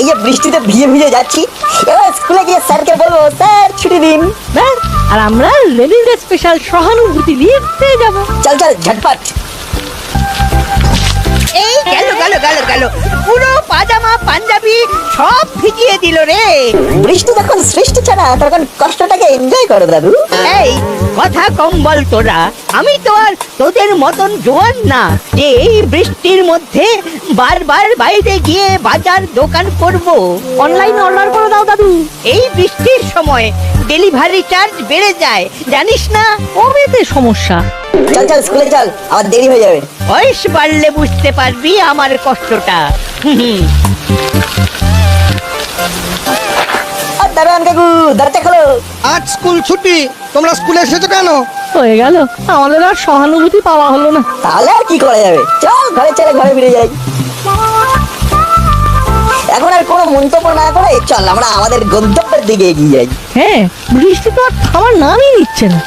এই যে বৃষ্টিতে ভিজে ভিজে যাচ্ছি। এবার স্কুলে গিয়ে স্যারকে বলব স্যার ছুটি দিন। ব্যাস আর আমরা লেনিনের স্পেশাল সহানুভূতি নিয়ে পেয়ে যাব। চল চল ঝটপট। এই গেল গেল গেল গেল। পুরো পাজামা পাঞ্জাবি সব ভিজিয়ে দিল রে। বৃষ্টি যখন সৃষ্টি ছাড়া তখন কষ্টটাকে এনজয় করো দাদু। এই কথা কম বল তোরা। আমি তো আর তোদের মতন জোয়ান না। যে এই বৃষ্টির মধ্যে বারবার বাইরে গিয়ে বাজার দোকান করব। অনলাইন অর্ডার করে দাও দাদু। এই বৃষ্টির সময় ডেলিভারি চার্জ বেড়ে যায় জানিস না? কবেতে সমস্যা? চল চল স্কুলে চল আবার দেরি হয়ে যাবে। বয়স বাড়লে বুঝতে পারবি আমার কষ্টটা। দারোয়ান কাকু দরজা খোলো। আজ স্কুল ছুটি তোমরা স্কুলে এসেছ কেন? হয়ে গেল আমাদের আর সহানুভূতি পাওয়া হলো না। তাহলে আর কি করা যাবে? চল ঘরে ছেড়ে ঘরে ফিরে যাই। এখন আর কোনো মন্তব্য না করে চল আমরা আমাদের গন্তব্যের দিকে এগিয়ে যাই। হ্যাঁ বৃষ্টি তো আর থামার নামই নিচ্ছে না।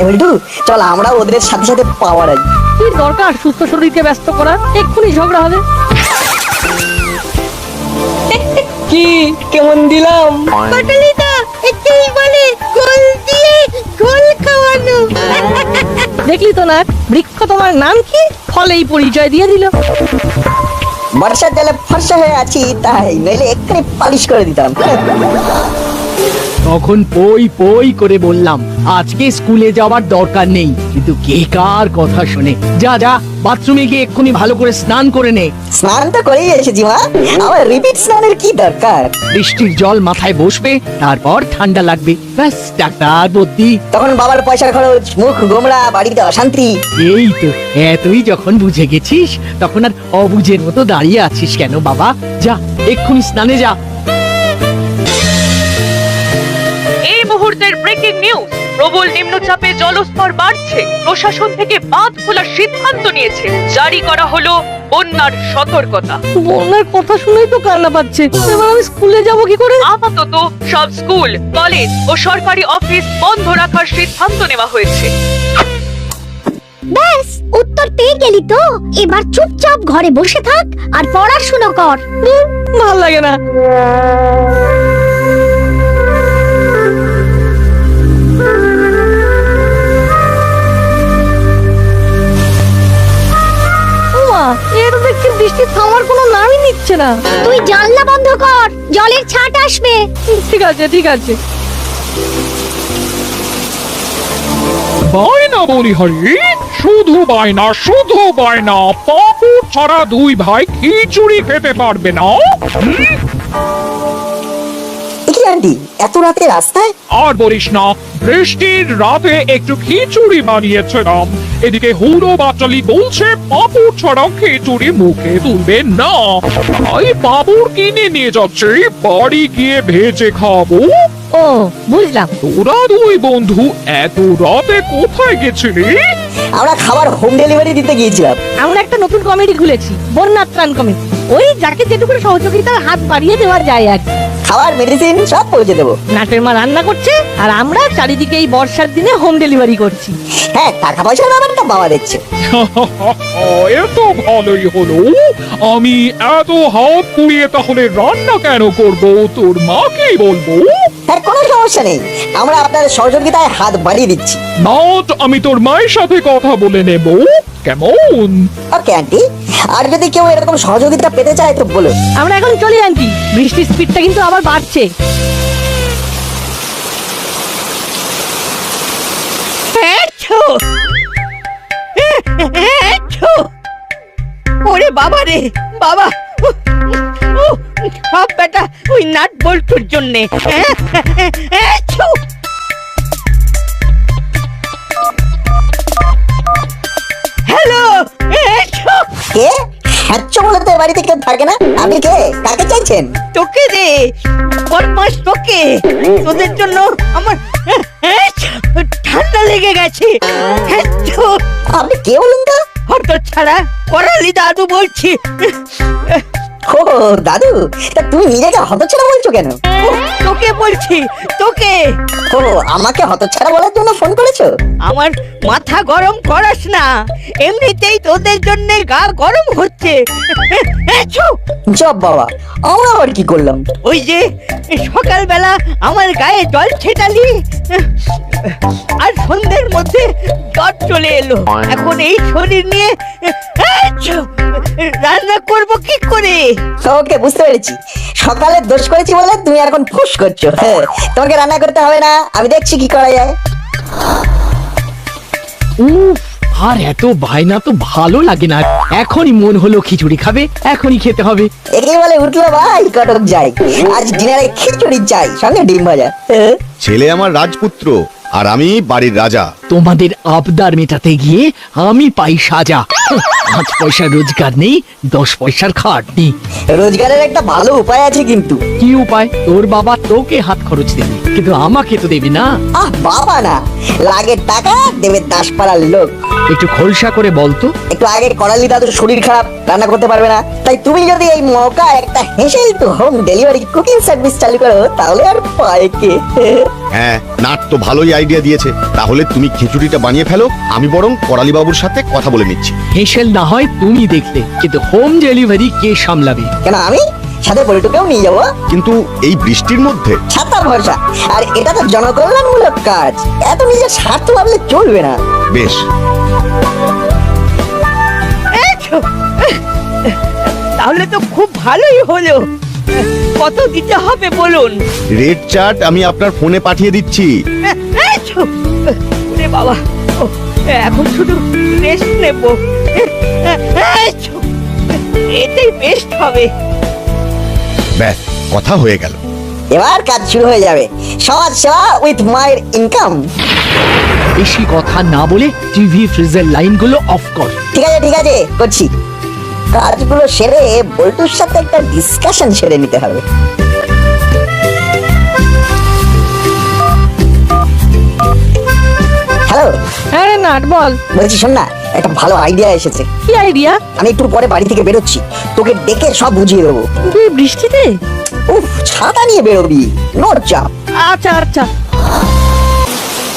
এমনিটু চল আমরা ওদের সাথে সাথে পাওয়ার আছি কি দরকার সুস্থ শরীরকে ব্যস্ত করা এক্ষুনি ঝগড়া হবে। কি? কেমন দিলাম? পটলিদা একেই বলে গোল দিয়ে গোল খাওয়ানো। দেখলি তো না বৃক্ষ তোমার নাম কি? ফলেই পরিচয় দিয়ে দিল। বর্ষার জলে ফর্সা হয়ে আছি তাই নইলে এক্ষুনি পালিশ করে দিতাম। তখন পই পই করে বললাম আজকে স্কুলে যাওয়ার দরকার নেই। কিন্তু কে কার কথা শুনে? যা যা বাথরুমে গিয়ে এক্ষুনি ভালো করে স্নান করে নে। স্নান তো করেই এসেছি মা। আমার রিপিট স্নানের কি দরকার? বৃষ্টির জল মাথায় বসবে তারপর ঠান্ডা লাগবে। ব্যাস ডাক্তার বদ্যি। তখন বাবার পয়সার খরচ মুখ গোমড়া বাড়িতে অশান্তি। এই তো এতই যখন বুঝে গেছিস তখন আর অবুঝের মতো দাঁড়িয়ে আছিস কেন বাবা? যা এক্ষুনি স্নানে যা। মুহূর্তের ব্রেকিং নিউজ প্রবল নিম্নচাপে জলস্তর বাড়ছে। প্রশাসন থেকে বাঁধ খোলার সিদ্ধান্ত নিয়েছে। জারি করা হলো বন্যার সতর্কতা। বন্যার কথা শুনেই তো কান্না পাচ্ছে। এবার আমি স্কুলে যাব কি করে? আপাতত সব স্কুল কলেজ ও সরকারি অফিস বন্ধ রাখার সিদ্ধান্ত নেওয়া হয়েছে। ব্যাস উত্তর পেয়ে গেলি তো। এবার চুপচাপ ঘরে বসে থাক আর পড়াশুনো কর। ভালো লাগে না। এর দেখছি বৃষ্টি থামার কোনো নামই নিচ্ছে না। তুই জানলা বন্ধ কর জলের ছাট আসবে। ঠিক আছে ঠিক আছে। বায়না বলিহারি শুধু বায়না শুধু বায়না। পাপু ছাড়া দুই ভাই খিচুড়ি খেতে পারবে না। আন্টি, এত রাতে রাস্তায়? আর বলিস না, বৃষ্টির রাতে একটু খিচুড়ি বানিয়েছিলাম। এদিকে হুড়ো বাচালি বলছে পাপুর ছাড়াও খিচুড়ি মুখে তুলবে না। তাই পাপুর কিনে নিয়ে যাচ্ছে, বাড়ি গিয়ে ভেজে খাব। ও বুঝলাম। তোরা দুই বন্ধু এত রাতে কোথায় গেছিলি আমরা খাবার হোম ডেলিভারি দিতে গিয়েছিলাম। আমরা একটা নতুন কমেডি খুলেছি বন্যা ত্রাণ কমিটি ওই যাকে যেটুকু সহযোগিতার হাত বাড়িয়ে দেওয়া যায় আর কি। খাবার মেডিসিন সব পৌঁছে দেবো। নাটের মা রান্না করছে আর আমরা চারিদিকে এই বর্ষার দিনে হোম ডেলিভারি করছি। হ্যাঁ টাকা পয়সার ব্যাপারটা বাবা দেখছে। এত ভালোই হলো। আমি এত হাত পুড়িয়ে তাহলে রান্না কেন করব? তোর মাকেই বলব। সমস্যা নেই। আমরা আপনার সহযোগিতায় হাত বাড়িয়ে দিচ্ছি। নাট আমি তোর মায়ের সাথে কথা বলে নেব। কেমন? Okay aunty. আর যদি কেউ এরকম সহযোগিতা পেতে চায় তো বলুন। আমরা এখন চলি আন্টি। বৃষ্টির স্পিডটা কিন্তু আবার বাড়ছে। ওরে বাবা রে বাবা। সব বেটা ওই নাট বল্টুর জন্যে। হ্যালো কে? হ্যাচ্ছ বলে তো বাড়িতে কেউ থাকে না? আপনি কে? কাকে চাইছেন? তোকে রে বদমাস তোকে। তোদের জন্য আমার ঠান্ডা লেগে গেছে। আপনি কে বলুন তো? হত ছাড়া করালি দাদু বলছি। ও দাদু তা তুমি নিজেকে হতচ্ছাড়া বলছো কেন উহ, তোকে বলছি তোকে। ও আমাকে হতচ্ছাড়া বলার জন্য ফোন করেছ? আমার মাথা গরম করাস না। এমনিতেই তোদের জন্য গা গরম হচ্ছে। ছু! জব বাবা আমরা আবার কি করলাম? ওই যে সকালবেলা আমার গায়ে জল ছেটালি আর সন্ধ্যের মধ্যে জ্বর চলে এলো। এখন এই শরীর নিয়ে ছু! রান্না করব কি করে? ওকে বুঝতে পেরেছি। সকালে দোষ করেছি বলে তুমি এখন ফুস করছ? হ্যাঁ, তোমাকে রান্না করতে হবে না আমি দেখছি কি করা যায়। উফ আর এত বায়না তো ভালো লাগে না। এখনই মন হলো খিচুড়ি খাবে এখনই খেতে হবে। একে বলে উঠল ভাই কটক যাই। আজ ডিনারে খিচুড়ি চাই সঙ্গে ডিম ভাজা। হ্যাঁ, ছেলে আমার রাজপুত্র আর আমি বাড়ির রাজা। তোমাদের আবদার মেটাতে গিয়ে আমি পাই সাজা। পাঁচ পয়সা রোজগার নেই দশ পয়সার খাটনি রোজগারের একটা ভালো উপায় আছে কিন্তু। কি উপায়? তোর বাবা তোকে হাত খরচ দেবে কিন্তু আমাকে তো দেবে না। আহ বাবা না। লাগে টাকা দেবে দাসপাড়ার লোক। একটু খোলসা করে বলতো একটু আগে করালি দাদুর শরীর খারাপ রান্না করতে পারবে না। তাই তুমি যদি এই মৌকা একটা হেসেই তো হোম ডেলিভারি কুকিং সার্ভিস চালু করো তাহলে আর পায় কে? হ্যাঁ নাট তো ভালোই আইডিয়া দিয়েছে। তাহলে তুমি খিচুড়িটা বানিয়ে ফেলো আমি বরং করালি বাবুর সাথে কথা বলে নিচ্ছি। হেসেল না হয় তুমি দেখতে কিন্তু হোম ডেলিভারি কে সামলাবে? কেন আমি? সাথে পলিটুকেও নিয়ে যাব? কিন্তু এই বৃষ্টির মধ্যে ছাতা ভরসা। আর এটা তো জনকল্যাণমূলক কাজ। এত নিজের স্বার্থ ভাবলে চলবে না। বেশ! তাহলে তো খুব ভালোই হলো। কত দিতে হবে বলুন? রেড চার্ট আমি আপনার ফোনে পাঠিয়ে দিচ্ছি! ওরে বাবা এখন শুধু রেস্ট নেব। এটাই বেস্ট হবে। ব্যাস কথা হয়ে গেল। এবার কাজ শুরু হয়ে যাবে। সমাজ সেবা উইথ মায়ের ইনকাম বেশি কথা না বলে টিভি ফ্রিজের লাইনগুলো অফ কর। ঠিক আছে ঠিক আছে করছি। কাজগুলো সেরে বল্টুর সাথে একটা ডিসকাশন সেরে নিতে হবে। হ্যালো হ্যাঁ রে নাট বল। বলছি শোন না একটা ভালো আইডিয়া এসেছে। কি আইডিয়া আমি একটু পরে বাড়ি থেকে বেরোচ্ছি। তোকে ডেকে সব বুঝিয়ে দেবো। তুই বৃষ্টিতে? উফ ছাতা নিয়ে বেরোবি। নোট চাপ। আচ্ছা আচ্ছা।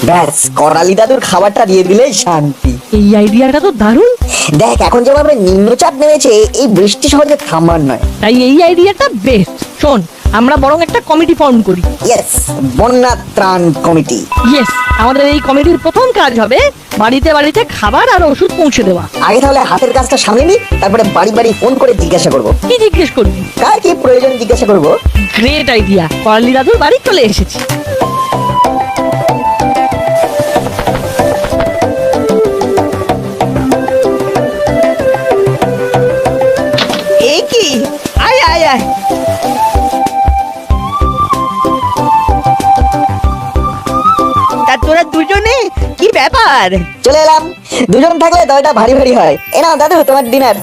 ব্যাস করালি দাদুর খাবারটা দিয়ে দিলেই শান্তি। এই আইডিয়াটা তো দারুণ। দেখ এখন যেভাবে নিম্নচাপ নেমেছে এই বৃষ্টি সহজে থামার নয়। তাই এই আইডিয়াটা বেস্ট শোন আমরা বরং একটা কমিটি ফর্ম করি। ইয়েস বন্যা ত্রাণ কমিটি ইয়েস আমাদের এই কমিটির প্রথম কাজ হবে বাড়িতে বাড়িতে খাবার আর ওষুধ পৌঁছে দেওয়া। আগে তাহলে হাতের কাজটা সামনে নি তারপরে বাড়ি বাড়ি ফোন করে জিজ্ঞাসা করব। কি জিজ্ঞেস করবি কার কি প্রয়োজন জিজ্ঞাসা করব? গ্রেট আইডিয়া করালি দাদুর বাড়ি চলে এসেছি। তোরা দুজনে? কি ব্যাপার? চলে এলাম। দুজন থাকলে দয়টা ভারী ভারী হয়। এ নাও দাদু তোমার ডিনার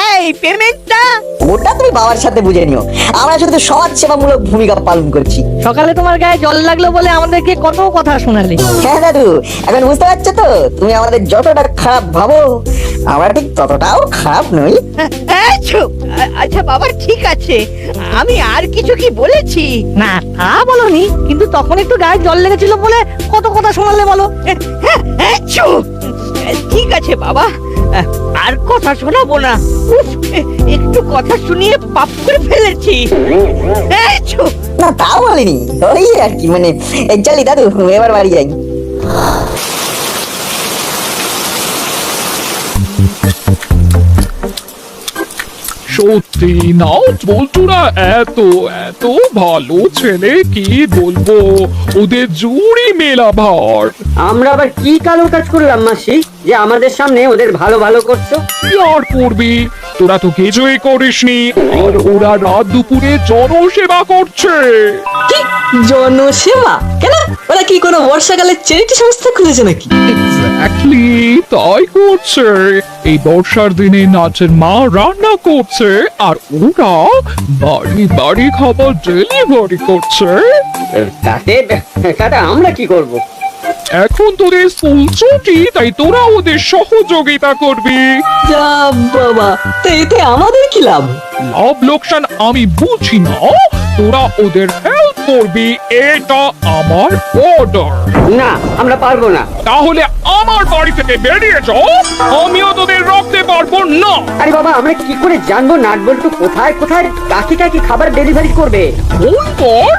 এই পেমেন্টটা ওটা তুমি বাবার সাথে বুঝে নিও। আমরা শুধু সমাজ সেবামূলক ভূমিকা পালন করছি। সকালে তোমার গায়ে জল লাগল বলে আমাদেরকে কত কথা শোনালে। হ্যাঁ দাদু এখন বুঝতে পারছ তো? তুমি আমাদের যতটা খারাপ ভাবো আমরা ঠিক ততটাও খারাপ নই। এই! আচ্ছা বাবা ঠিক আছে। আমি আর কিছু কি বলেছি? না তা বলনি কিন্তু তখন একটু গায়ে জল লেগেছিল বলে কত কথা শোনালে বলো। এই ছু! ঠিক আছে বাবা। আর কথা শোনাবো না। উফ, একটু কথা শুনিয়ে পাপ করে ফেলেছি। এই! না তাও বলিনি। ওই আর কি মানে এই চলি দাদু এবার বাড়ি যাই। সত্যি নাও বলতুরা এত এত ভালো ছেলে কি বলব? ওদের জুড়ি মেলা ভার। আমরা আবার কি কালো কাজ করলাম মাসি? যে আমাদের সামনে ওদের ভালো ভালো করছ? কি আর করবি? তোরা তো কিছুই করিসনি। আর ওরা রাত দুপুরে জনসেবা করছে। জনসেবা? কেন? ওরা কি কোনো বর্ষাকালে চ্যারিটি সংস্থা খুলেছে নাকি? এক্স্যাক্টলি তাই করছে। এই বর্ষার দিনে নাচের মা রান্না করছে আর ওরা বাড়ি বাড়ি খাবার ডেলিভারি করছে। তাতে তাতে আমরা কি করব? এখন তোদের স্কুল ছুটি তাই তোরা ওদের সহযোগিতা করবি। যা বাবা তো এতে আমাদের কি লাভ? লাভ লোকসান আমি বুঝি না তোরা ওদের হেল্প করবি এটা আমার অর্ডার না আমরা পারব না। তাহলে আমার বাড়ি থেকে বেরিয়ে যাও আমিও তোদের রাখতে পারব না। আরে বাবা আমরা কি করে জানব নাট বল্টু কোথায় কোথায় কাকে কাকে খাবার ডেলিভারি করবে? ফোন কর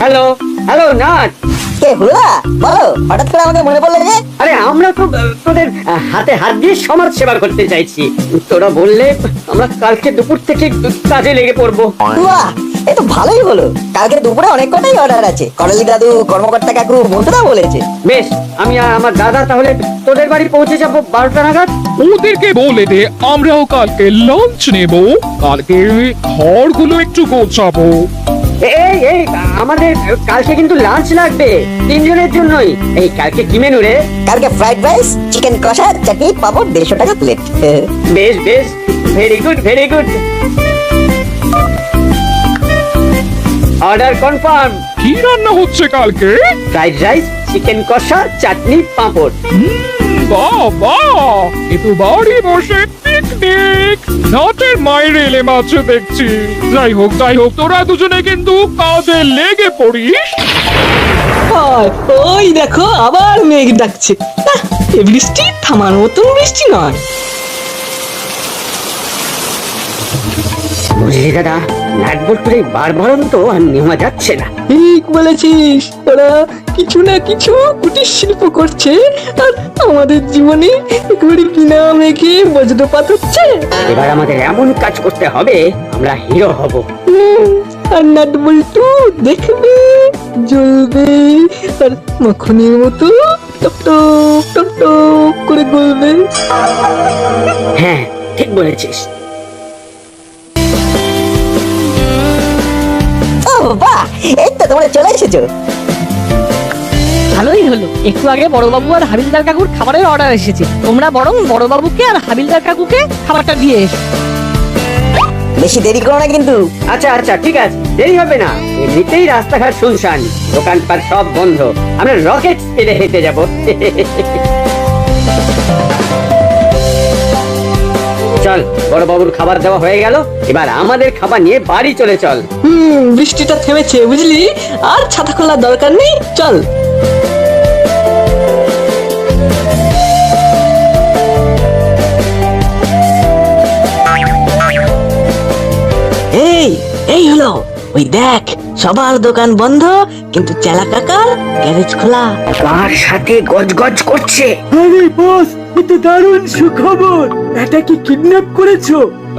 হ্যালো হ্যালো নাট। কে হুলা বলো হঠাৎ করে আমাকে মনে পড়ল যে আরে আমরা তো তোদের হাতে হাত দিয়ে সমাজ সেবা করতে চাইছি। তোরা বললে আমরা কালকে দুপুর থেকে কাজে লেগে পড়ব। বাহ এ তো ভালোই হলো। কালকে দুপুরে অনেক কটাই অর্ডার আছে। করালি দাদু কর্মকর্তা কাকু বলেছে। বেশ আমি আর আমার দাদা তাহলে তোদের বাড়ি পৌঁছে যাব বারোটা নাগাদ? ওদেরকে বলে দে আমরাও কালকে লাঞ্চ নেব। কালকে ঘরগুলো একটু গোছাবো। এই এই আমাদের কালকে কিন্তু লাঞ্চ লাগবে। তিনজনের জন্যই। এই কালকে কি মেনু রে? কালকে ফ্রাইড রাইস চিকেন কষা চাটনি পাবো দেড়শো টাকা প্লেট বেশ বেশ। Very good very good order confirm কি রান্না হচ্ছে কালকে? ফ্রাইড রাইস চিকেন কষা চাটনি পাঁপড়। বাহ বাহ। এ তো বাড়ি বসে। পিকনিক নটের মায়ের এলে মাছ দেখছি। যাই হোক যাই হোক তোরা দুজনে কিন্তু কাজে লেগে পড়িস। ওই দেখো আবার মেঘ ডাকছে। আহ, এ বৃষ্টি থামার মতন বৃষ্টি নয়। বুঝলি দাদা নাট বল্টুর এই বারবারন তো আর নেওয়া যাচ্ছে না। ঠিক বলেছিস ওরা কিছু না কিছু কুটির শিল্প করছে আর আমাদের জীবনে একেবারে বিনা মেঘে বজ্রপাত হচ্ছে। এবার আমাদের এমন কাজ করতে হবে আমরা হিরো হব। আর নাট বল্টু দেখবে জ্বলবে আর মাখনের মতো টপ টপ টপ টপ করে গলবে। হ্যাঁ ঠিক বলেছিস। বাহ এই তো তোমরা চলে এসেছ। ভালোই হলো। একটু আগে বড়বাবু আর হাবিলদার কাকুর খাবারের অর্ডার এসেছে। তোমরা বরং বড়বাবুকে আর হাবিলদার কাকুকে খাবারটা দিয়ে এসো। বেশি দেরি করো না কিন্তু। আচ্ছা আচ্ছা ঠিক আছে। দেরি হবে না। এমনিতেই রাস্তাঘাট শুনশান। দোকানপাট সব বন্ধ। আমরা রকেট স্পিডে হেঁটে যাব। চল বড় বাবুর খাবার দেওয়া হয়ে গেল। এবার আমাদের খাবার নিয়ে বাড়ি চলে চল। হুম বৃষ্টিটা থেমেছে বুঝলি? আর ছাতা খোলার দরকার নেই চল। এই এই হলো। ওই দেখ সবার দোকান বন্ধ কিন্তু চেলা কাকার গ্যারেজ খোলা। কার সাথে গজগজ করছে? আরে বস। এ দারুণ সুখবর। এটা কি কিডন্যাপ করেছ?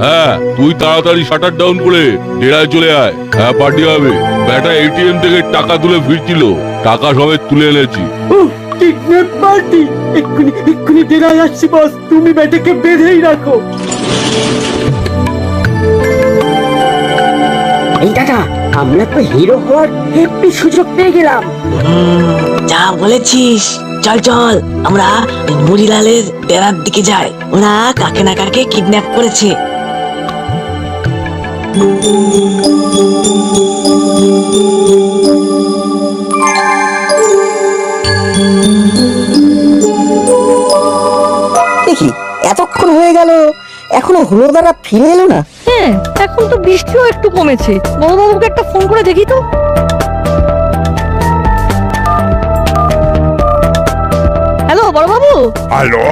হ্যাঁ তুই তাড়াতাড়ি শাটার ডাউন করে ডেরায় চলে আয়। হ্যাঁ পার্টি হবে। ব্যাটা এটিএম থেকে টাকা তুলে ফিরছিল। টাকা সবে তুলে এনেছি। কিডন্যাপ পার্টি এক্ষুনি এক্ষুনি ডেরায় আসছি বস তুমি ব্যাটাকে বেঁধেই রাখো। এই দাদা আমরা তো হিরো হওয়ার হেপি সুযোগ পেয়ে গেলাম। যা বলেছিস। চল চল আমরা মুড়িলালের ডেরার দিকে যাই। ওরা কাকে না কাকে কিডন্যাপ করেছে। দেখি এতক্ষণ হয়ে গেল এখনও হুলোদারা ফিরে এলো না? হ্যাঁ এখন তো বৃষ্টিও একটু কমেছে। বড়বাবুকে একটা ফোন করে দেখি তো। বড়বাবু হ্যালো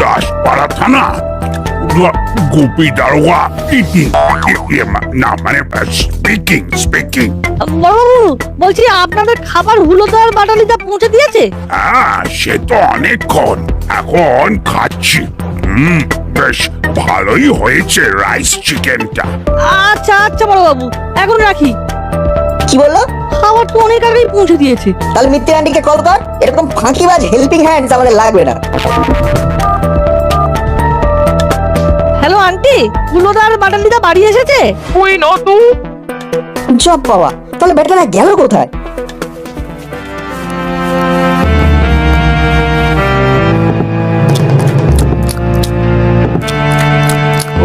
দাসপাড়া থানা। গোপী দারোয়া না মানে স্পিকিং স্পিকিং বড়বাবু বলছি আপনাদের খাবার হুলোদার বাটালিটা পৌঁছে দিয়েছে? হ্যাঁ সে তো অনেকক্ষণ এখন খাচ্ছি। হুম বেশ ভালোই হয়েছে রাইস চিকেনটা। আচ্ছা আচ্ছা বড়বাবু এখন রাখি। কি বলল? খাবার তো অনেক আগেই পৌঁছে দিয়েছে। তাহলে মিত্তির আন্টিকে কল কর এরকম ফাঁকিবাজ হেল্পিং হ্যান্ডস আমাদের লাগবে না। হ্যালো আন্টি হুলোদার বাটালিটা বাড়ি এসেছে? ওই না তো। জব বাবা তাহলে বেটারা গেল কোথায়?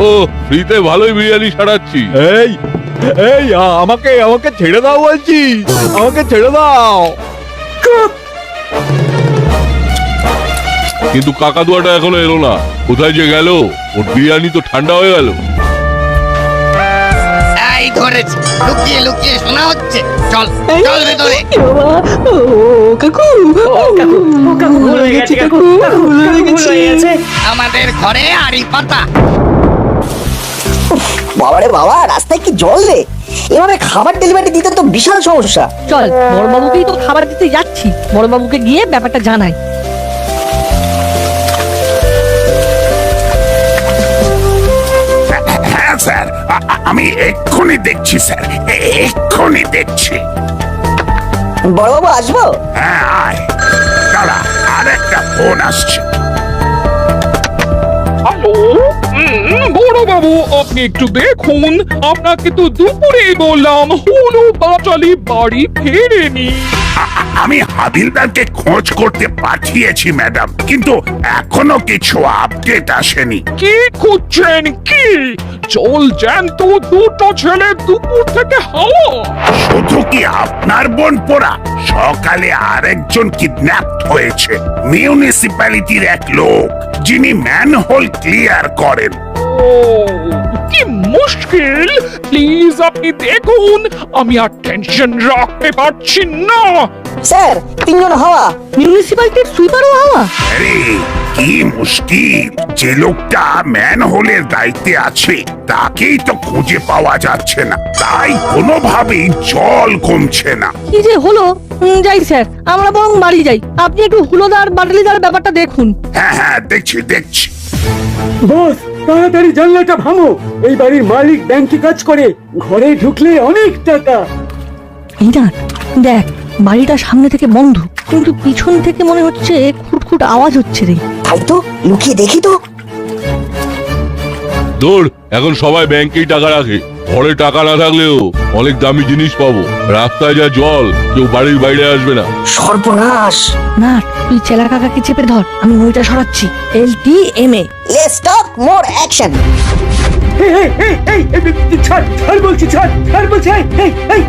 ও ফ্রিতে ভালোই বিরিয়ানি সারাচ্ছি। এই এই আমাকে আমাকে ছেড়ে দাও বলছি। আমাকে ছেড়ে দাও। কিন্তু কাকাতুয়াটা এখনও এলো না। কোথায় যে গেল? ওর বিরিয়ানি তো ঠান্ডা হয়ে গেল। এই ধরেছি লুকিয়ে লুকিয়ে শোনা হচ্ছে। চল চল ভেতরে। এ বাবা ও কাকু কাকু ও কাকু ভুল গেছে কাকু ভুল গেছে। আমাদের ঘরে আড়ি পাতা। বাবারে বাবা রাস্তায় কি জল রে? এভাবে খাবার ডেলিভারি দিতে তো বিশাল সমস্যা। চল বড়বাবুকেই তো খাবার দিতে যাচ্ছি। বড়বাবুকে গিয়ে ব্যাপারটা জানাই। হ্যাঁ স্যার। আমি এক্ষুনি দেখছি স্যার। এক্ষুনি দেখছি। বড়বাবু আসব? হ্যাঁ আয়। দাঁড়া আরেকটা ফোন আসছে। হ্যালো বড় বাবু আপনি একটু দেখুন। আপনাকে তো দুপুরে বললাম হলো বাড়ি ফেরেনি। আমি হাবিলদারকে খোঁজ করতে পাঠিয়েছি ম্যাডাম কিন্তু এখনও কিছু আপডেট আসেনি। কি খুঁজছেন? কি? জল জ্যান্ত দুটো ছেলে দুপুর থেকে হাওয়া। শুধু কি আপনার বোন পোড়া? সকালে আরেকজন কিডন্যাপ হয়েছে মিউনিসিপ্যালিটির এক লোক যিনি ম্যানহোল ক্লিয়ার করেন। কি মুশকিল? প্লিজ আপনি দেখুন আমি আর টেনশন রাখতে পারছি না। স্যার তিনজন হাওয়া। মিউনিসিপালিটির সুইপারও হাওয়া? আরে কি মুশকিল। যে লোকটা ম্যানহোলের দায়িত্বে আছে তাকেই তো খুঁজে পাওয়া যাচ্ছে না। তাই কোনোভাবেই জল কমছে না। কি যে হলো? হুম, যাই স্যার আমরা বরং বাড়ি যাই। আপনি একটু হুলোদার বাটালিদার ব্যাপারটা দেখুন। হ্যাঁ হ্যাঁ দেখছি দেখছি। বস তাড়াতাড়ি জানলাটা ভাঙো। এই বাড়ির মালিক ব্যাংকে কাজ করে ঘরে ঢুকলে অনেক টাকা। এই না দেখ বাড়িটা সামনে থেকে বন্ধ কিন্তু পিছন থেকে মনে হচ্ছে খুটখুট আওয়াজ হচ্ছে রে। তাই তো লুকিয়ে দেখি তো। দৌড় এখন সবাই ব্যাংকেই টাকা রাখে ঘরে টাকা না থাকলেও অনেক দামি জিনিস পাবো রাস্তায় যা জল কেউ বাড়ির বাইরে আসবে না সর্বনাশ না তুই চেলা কাকাকে চেপে ধর আমি ওইটা সরাচ্ছি L T M A let's talk more action ছাড় ছাড় বলছি ছাড় ছাড় বলছি এই, এই, এই,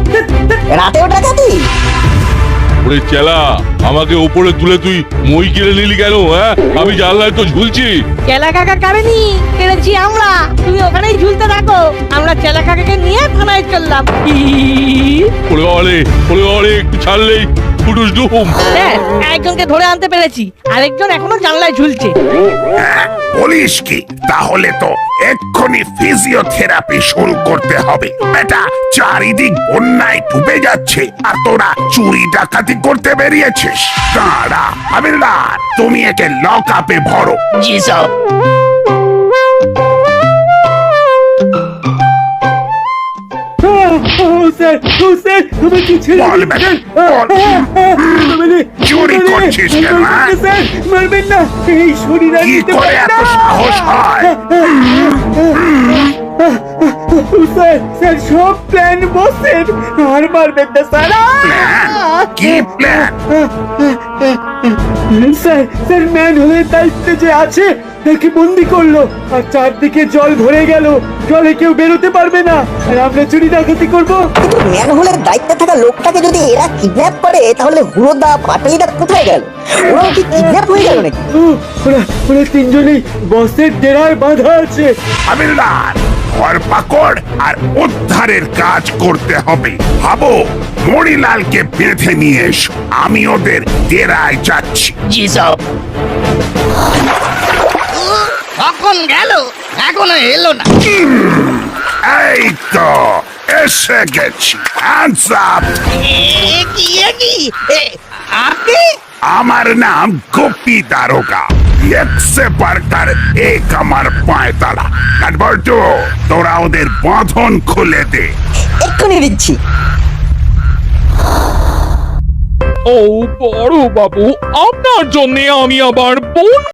ওরে চেলা আমাকে ওপরে তুলে তুই মই কেড়ে নিলি কেন হ্যাঁ? আমি জানলায় তো ঝুলছি। চেলা কাকা কারেনি কেড়েছি আমরা। তুমি ওখানেই ঝুলতে থাকো। আমরা চেলা কাকাকে নিয়ে থানায় চললাম। ওরে ওরে ওরে একটু ছাড়লেই ফুটুস ডুম স্যার, একজনকে ধরে আনতে পেরেছি। আরেকজন এখনও জানলায় ঝুলছে। হ্যাঁ, বলিস কি? তাহলে তো এক্ষুনি ফিজিওথেরাপি শুরু করতে হবে। বেটা চারিদিক বন্যায় ডুবে যাচ্ছে আর তোরা চুরি ডাকাতি করতে বেরিয়েছিস। দাঁড়া হাবিলদার তুমি একে লক আপে ভরো। জি সব স্যার ও স্যার তুমি কি ছেড়ে বল দিন, স্যার। বল। চুরি করছিস কেন, মারবেন হ্যাঁ? না, স্যার মারবেন না। এই শরীর আর কি করে এত সাহস হয়? স্যার স্যার সব প্ল্যান বসের। আর মারবেন না স্যার। প্ল্যান? কি প্ল্যান? স্যার স্যার ম্যান হলে দায়িত্বে যে আছে তাকে বন্দি করল আর চারদিকে জল ভরে গেল। জলে কেউ বেরোতে পারবে না। আর আমরা চুরি ডাকাতি করব? কিন্তু ম্যানহোলের দায়িত্বে থাকা লোকটাকে যদি এরা কিডন্যাপ করে তাহলে হুড়োদা পাটালিদা কোথায় গেল? ওরাও কি কিডন্যাপ হয়ে গেল নাকি? ও, ওরা ওরা তিনজনেই বসের ডেরায় বাঁধা আছে। হাবিলদার ধরপাকড় আর উদ্ধারের কাজ করতে হবে। ভাবো মরিলালকে বেঁধে নিয়ে এসো। আমি ওদের ডেরায় যাচ্ছি। জি সব কখন গেল? এখনও এলো না। এই তো এসে গেছি। আপনি? আমার নাম গোপী দারোগা। এক সে বাড়কার এক আমার পায়তারা। তোরা ওদের বাঁধন খুলে দে। এক্ষুনি দিচ্ছি। ও বড় বাবু আপনার জন্য আমি আবার বোন